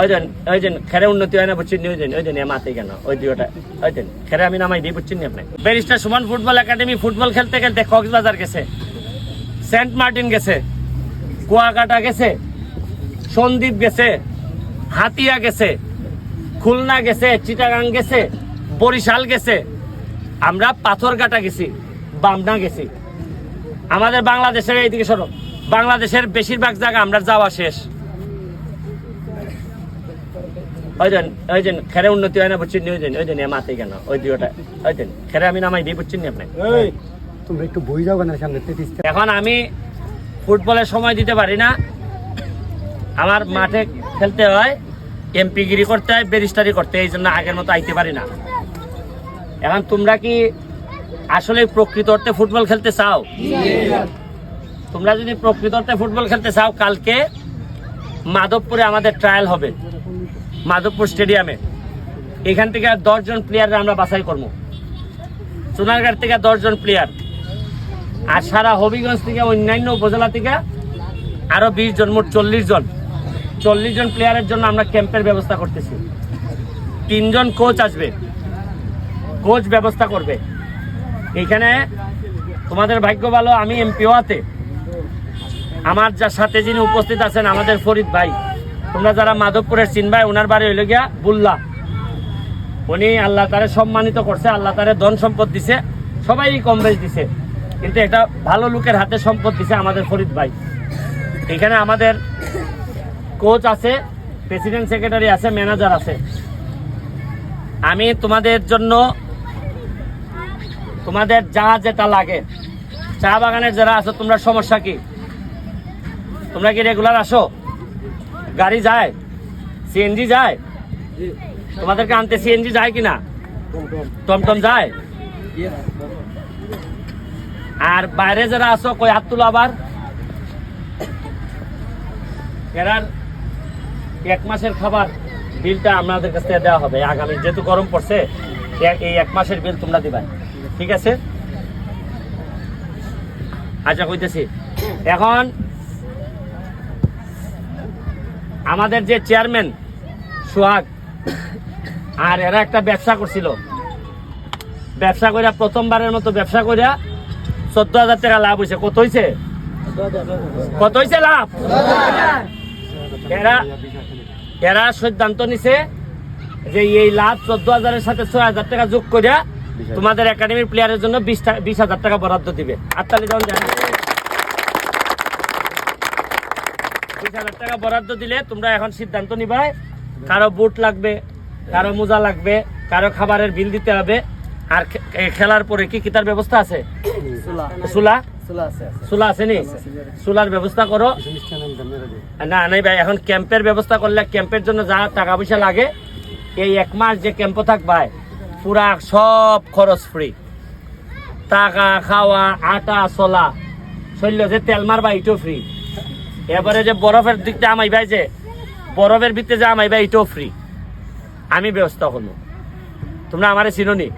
ওই দেন ওই দেন খেরে উন্নতি হয় না বুঝছেন, ওই দেন ওই দেন মাতে কেন ওই দুটা ওই দেন খেরে আমি নামাই দিই, বুঝছেন আপনি? Barrister Suman football academy football খেলতে খেলতে কক্সবাজার গেছে, সেন্ট মার্টিন গেছে, কুয়াকাটা গেছে, সন্দ্বীপ গেছে, হাতিয়া গেছে, খুলনা গেছে, চিটাগাং গেছে, বরিশাল গেছে, আমরা পাথরঘাটা গেছি বামনা গেছি। আমাদের বাংলাদেশের এইদিকে সরো, বাংলাদেশের বেশিরভাগ জায়গা আমরা যাওয়া শেষ। ওই দেন ওই দেন খেরে উন্নতি হয় না বুঝছেন নি? ওই দেন ওই দেন মাতে কেন? ওই দুটা ওই দেন খেরে আমি নামাই দিই বুঝছেন নি আপনি? তোমরা একটু বই যাও কেন সামনে এখন আমি ফুটবলের সময় দিতে পারি না। আমার মাঠে খেলতে হয় এমপিগিরি করতে হয় ব্যারিস্টারি করতে হয়, এই জন্য আগের মতো আইতে পারি না। এখন তোমরা কি আসলে প্রকৃত অর্থে ফুটবল খেলতে চাও? তোমরা যদি প্রকৃত অর্থে ফুটবল খেলতে চাও কালকে মাধবপুরে আমাদের ট্রায়াল হবে। মাধবপুর স্টেডিয়ামে। এখান থেকে আর দশজন প্লেয়ার আমরা বাছাই করব। সোনারঘাট থেকে দশজন প্লেয়ার আর সারা হবিগঞ্জ থেকে, অন্যান্য উপজেলা থেকে আরও বিশ জন মোট চল্লিশ জন চল্লিশ জন প্লেয়ারের জন্য আমরা ক্যাম্পের ব্যবস্থা করতেছি। তিনজন কোচ আসবে। কোচ ব্যবস্থা করবে। এখানে তোমাদের ভাগ্য ভালো, আমি এমপিও আতে আমার যার সাথে যিনি উপস্থিত আছেন, আমাদের ফরিদ ভাই। তোমরা যারা মাধবপুরের চিন ভাই ওনার বাড়ি হইল গিয়া বুল্লা। উনি আল্লাহ তারে সম্মানিত করছে, আল্লাহ তারে ধন সম্পদ দিছে সবাই কম বেশ দিছে। কিন্তু এটা ভালো লোকের হাতে সম্পদ দিছে আমাদের ফরিদ ভাই। এখানে আমাদের কোচ আছে প্রেসিডেন্ট সেক্রেটারি আছে ম্যানেজার আছে। আমি তোমাদের জন্য তোমাদের যা যেটা লাগে, চা বাগানের যারা আছো, তোমরা সমস্যা কি? তোমরা কি রেগুলার আসো? গাড়ি যায় সিএনজি যায়। তোমাদেরকে আনতে সিএনজি যায় কিনা? টমটম যায়। আর বাইরে যারা আসো কই হাত তুলো আবার। এরার এক মাসের খাবার বিলটা আপনাদের কাছ থেকে দেওয়া হবে। আগামী যেহেতু গরম পড়ছে এই এক মাসের বিল তোমরা দিবা ঠিক আছে? আচ্ছা কইতেছি। এখন আমাদের যে চেয়ারম্যান, সোহাগ, আর এরা একটা ব্যবসা করছিল। ব্যবসা করিয়া প্রথমবারের মতো ব্যবসা করিয়া চোদ্দ হাজার টাকা লাভ হয়েছে কত হয়েছে কত হয়েছে লাভ? এরা এরা সিদ্ধান্ত নিছে যে এই লাভ চোদ্দ হাজারের সাথে ছয় হাজার টাকা যোগ করিয়া তোমাদের একাডেমির প্লেয়ারের জন্য বিশ হাজার টাকা বরাদ্দ দিবে। আটতালি যখন জানি বিশ হাজার টাকা বরাদ্দ দিলে তোমরা এখন সিদ্ধান্ত নিবাই কারও বুট লাগবে কারও মোজা লাগবে কারও খাবারের বিল দিতে হবে। আর খেলার পরে কি কিতার ব্যবস্থা আছে? সুলা। সুলা? আছে নি? সুলার ব্যবস্থা করো। না নাই ভাই এখন ক্যাম্পের ব্যবস্থা করলে ক্যাম্পের জন্য যা টাকা পয়সা লাগে এই এক মাস যে ক্যাম্প থাকবায় পুরা সব খরচ ফ্রি টাকা খাওয়া আটা চলা শৈল্য যে তেল মারবা এটাও ফ্রি এবারে যে বরফের দিকটা আমাই ভাই যে, বরফের ভিতরে যে আমাই ভাই এটাও ফ্রি আমি ব্যবস্থা করব তোমরা আমারে চিনোনি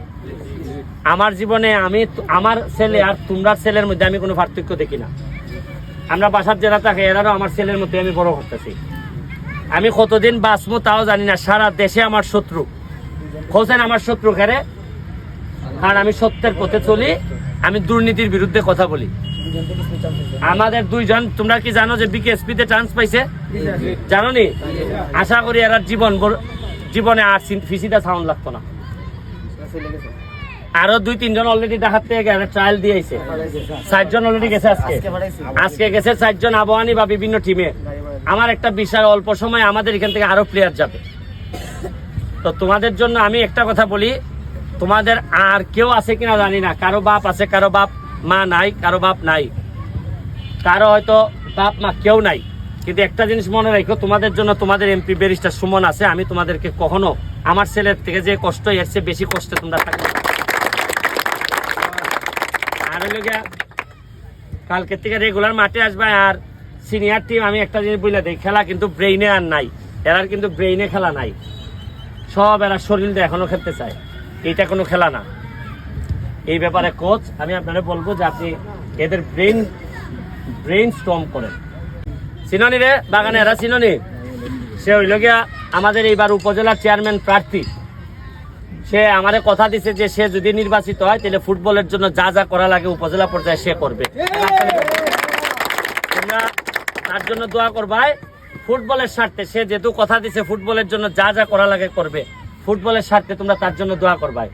আমার জীবনে আমি আমার ছেলে আর তোমরা ছেলের মধ্যে আমি কোনো পার্থক্য দেখি না। আমরা বাসার যারা থাকে, এরারও আমার ছেলের মধ্যে আমি বড় করতেছি। আমি কতদিন বাঁচবো তাও জানি না। সারা দেশে আমার শত্রু। হোসেন আমার শত্রু খেরে কারণ আমি সত্যের পথে চলি, আমি দুর্নীতির বিরুদ্ধে কথা বলি। আমাদের দুইজন তোমরা কি জানো যে বিকেএসপি তে চান্স পাইছে? জানো নি আশা করি এরা জীবন জীবনে আর ফিসিটা সাউন্ড লাগতো না। আরও দুই তিনজন অলরেডি ডাকাত থেকে ট্রায়াল দিয়েছে। চারজন অলরেডি গেছে আজকে। আজকে গেছে চারজন আবহানী বা বিভিন্ন টিমে আমার একটা বিশাল অল্প সময় আমাদের এখান থেকে আরও প্লেয়ার যাবে। তো তোমাদের জন্য আমি একটা কথা বলি তোমাদের আর কেউ আছে কিনা জানি না কারও বাপ আছে কারও বাপ মা নাই, কারও বাপ নাই। কারও হয়তো বাপ, মা কেউ নাই। কিন্তু একটা জিনিস মনে রাখো, তোমাদের জন্য তোমাদের এমপি ব্যারিস্টার সুমন আছে, আমি তোমাদেরকে কখনো আমার ছেলের থেকে যে কষ্ট এর চেয়ে বেশি কষ্টে তোমরা থাকবে আর হইল কালকে থেকে রেগুলার মাঠে আসবে আর সিনিয়র টিম আমি একটা জিনিস বলে দিই, খেলা কিন্তু ব্রেইনে আর নাই। এরার কিন্তু ব্রেইনে খেলা নাই। সব এরা শরীর দিয়ে এখনও খেলতে চায়। এইটা কোনো খেলা না। এই ব্যাপারে কোচ আমি আপনারা বলব যে আপনি এদের ব্রেন ব্রেন স্টর্ম করেন। চিননি রে, বাগানে এরা চিননি সে হইল গিয়া আমাদের এইবার উপজেলার চেয়ারম্যান প্রার্থী। সে আমারে কথা দিছে যে সে যদি নির্বাচিত হয়, তাহলে ফুটবলের জন্য যা যা করা লাগে উপজেলা পর্যায়ে সে করবে। তোমরা তার জন্য দোয়া করবাই ফুটবলের স্বার্থে, সে যেহেতু কথা দিছে, ফুটবলের জন্য যা যা করা লাগে করবে। ফুটবলের স্বার্থে তোমরা তার জন্য দোয়া করবাই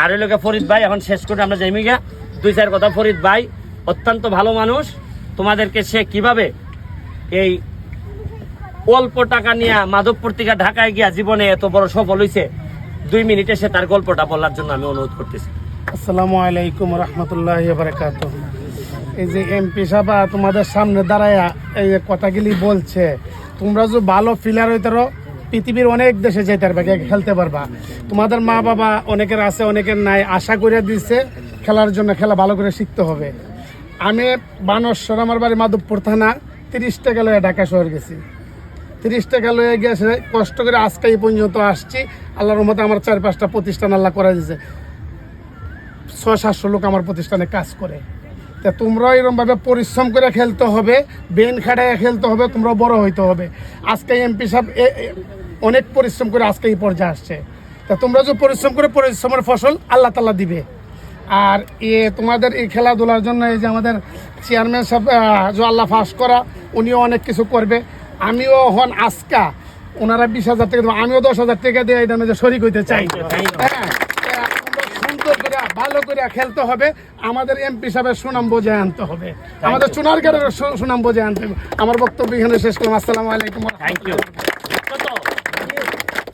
আর ওই লোকে ফরিদ ভাই এখন শেষ করে আমরা যাইমি গিয়া। দুই চার কথা ফরিদ ভাই অত্যন্ত ভালো মানুষ। তোমাদেরকে সে কীভাবে এই অল্প টাকা নিয়ে মাধব পত্রিকা ঢাকায় গিয়া জীবনে এত বড় সফল হয়েছে দুই মিনিটে সে তার গল্পটা বলার জন্য আমি অনুরোধ করতেছি। আসসালামু আলাইকুম রহমতুল্লাহ বারকাত এই যে এমপি সাহেব তোমাদের সামনে দাঁড়ায় এই কথাগুলি বলছে তোমরা যে ভালো ফিলার হইতে পারো, পৃথিবীর অনেক দেশে যেতে পারবে খেলতে পারবা। তোমাদের মা বাবা অনেকের আছে, অনেকের নাই, আশা করে দিচ্ছে খেলার জন্য খেলা ভালো করে শিখতে হবে। আমি বানস্বর আমার বাড়ি মাধবপুর থানা, তিরিশ টাকা লয়ে ঢাকা শহর গেছি। তিরিশ টাকা লয়ে গেছে কষ্ট করে আজকে এই পর্যন্ত আসছি। আল্লাহর মতো আমার চার পাঁচটা প্রতিষ্ঠান আল্লাহ করে দিয়েছে ছয়, সাতশো লোক আমার প্রতিষ্ঠানে কাজ করে। তা তোমরা এরকমভাবে পরিশ্রম করে খেলতে হবে বেন খাটায় খেলতে হবে তোমরা বড় হইতে হবে। আজকে এমপি সাহেব অনেক পরিশ্রম করে আজকে এই পর্যায়ে আসছে। তা তোমরা যে পরিশ্রম করে পরিশ্রমের ফসল আল্লাহ তাল্লাহ দিবে। আর এ তোমাদের এই খেলাধুলার জন্য এই যে আমাদের চেয়ারম্যান সাহেব আল্লাহ ফাঁস করা উনিও অনেক কিছু করবে। আমিও হন আজকা ওনারা বিশ হাজার টাকা দেবো আমিও দশ হাজার টাকা দিয়ে এটা যে শরিক হইতে চাই. হ্যাঁ আহ, তোমরা সুন্দর করে ভালো করে খেলতে হবে। আমাদের এমপি সাহেবের সুনাম বজায় আনতে হবে। আমাদের চুনারগাড়ের সুনাম বজায় আনতে হবে। আমার বক্তব্য এখানে শেষ করলাম। আসসালামু আলাইকুম থ্যাংক ইউ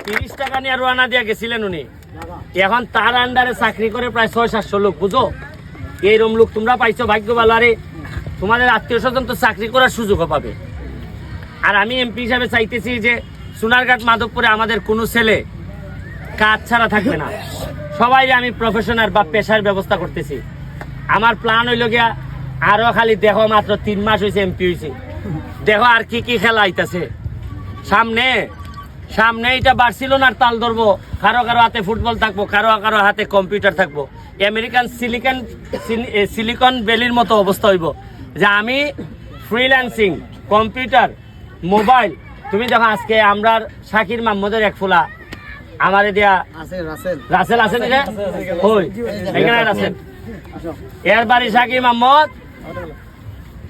তিরিশ টাকা নিয়ে রোয়ানা দিয়ে গেছিলেন উনি। এখন তার আন্ডারে চাকরি করে প্রায় ছয় সাতশো লোক বুঝো? এইরকম লোক তোমরা পাইছো ভাগ্য ভালো। আরে তোমাদের আত্মীয় স্বজন তো চাকরি করার সুযোগও পাবে। আর আমি এমপি হিসাবে চাইতেছি যে সোনারঘাট মাধবপুরে আমাদের কোনো ছেলে কাজ ছাড়া থাকবে না। সবাই আমি প্রফেশনাল বা পেশার ব্যবস্থা করতেছি। আমার প্ল্যান হইল গিয়া আরও খালি দেহ মাত্র তিন মাস হয়েছে এমপি হয়েছে দেহ আর কি কি খেলা আইতাছে সামনে সামনে এটা বার্সিলোনার তাল ধরবো। কারও কারও হাতে ফুটবল থাকব, কারও কারও হাতে কম্পিউটার থাকব। আমেরিকান সিলিকন সিলিকন ভ্যালির মতো অবস্থা হইব। যে আমি ফ্রিল্যান্সিং কম্পিউটার মোবাইল তুমি দেখো আজকে আমরা শাকির মাহমুদের এক ফুলা। আমারে দিয়া রাসেল আছেন ওই এখানে রাসেল। এর বাড়ি শাকির মাহমদ।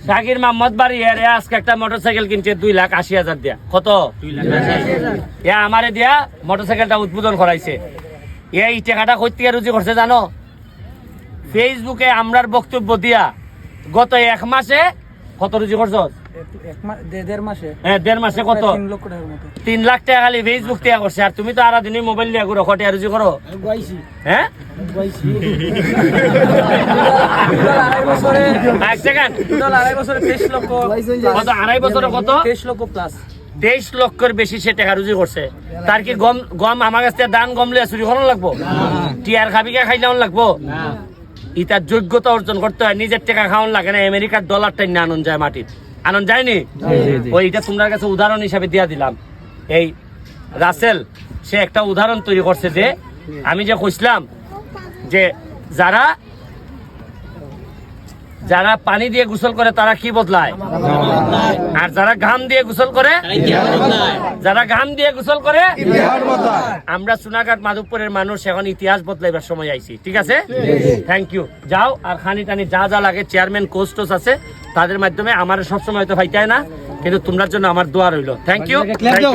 শাকির মাহমদ বাড়ি এর এ আজকে একটা মোটরসাইকেল কিনছে দুই লাখ আশি হাজার দিয়া। কত? এ আমারে দিয়া মোটরসাইকেলটা উদ্বোধন করাইছে। এই টাকাটা কই থেকে রুজি করছে জানো? ফেসবুকে আমরার বক্তব্য দিয়া গত এক মাসে কত রুজি করছ এক মা- দে- দেড় মাসে। হ্যাঁ দেড় মাসে কত? তিন লক্ষ টাকার মতো। তিন লাখ টাকা খালি ফেসবুক থেকে করছে আর তুমি তো আরা দিনই মোবাইল দিয়ে করো কটে রুজি করো? হ্যাঁ? টোটাল আড়াই বছরে এক সেকেন্ড আড়াই বছরে তেইশ লক্ষ কত আড়াই বছরে কত? তেইশ লক্ষ প্লাস তেইশ লক্ষের বেশি সে টাকা রুজি করছে। তার কি গম গম আমার কাছ থেকে দান গম লিয়া চুরি করানো লাগবো? টিয়ার খাবিকা খাইলাম লাগবো? ইটার যোগ্যতা অর্জন করতে হয় নিজের টাকা খাওয়ান লাগে না আমেরিকার ডলার টাইম আনন্দ যায় মাটির। আনন্দ যায়নি? ওই এটা তোমার কাছে উদাহরণ হিসাবে দিয়া দিলাম। এই রাসেল সে একটা উদাহরণ তৈরি করছে যে আমি যে কইছিলাম যে যারা যারা পানি দিয়ে গোসল করে তারা কি বদলায়? আর যারা ঘাম দিয়ে গোসল করে যারা ঘাম দিয়ে গোসল করে আমরা সোনাঘাট মাধবপুরের মানুষ এখন ইতিহাস বদলাইবার সময় আইছি। ঠিক আছে? থ্যাংক ইউ যাও আর খানি টানি যা যা লাগে চেয়ারম্যান কোচ টোচ আছে তাদের মাধ্যমে আমার সবসময় তো ভাইটাই না কিন্তু তোমরার জন্য আমার দোয়া রইল। Thank you thank you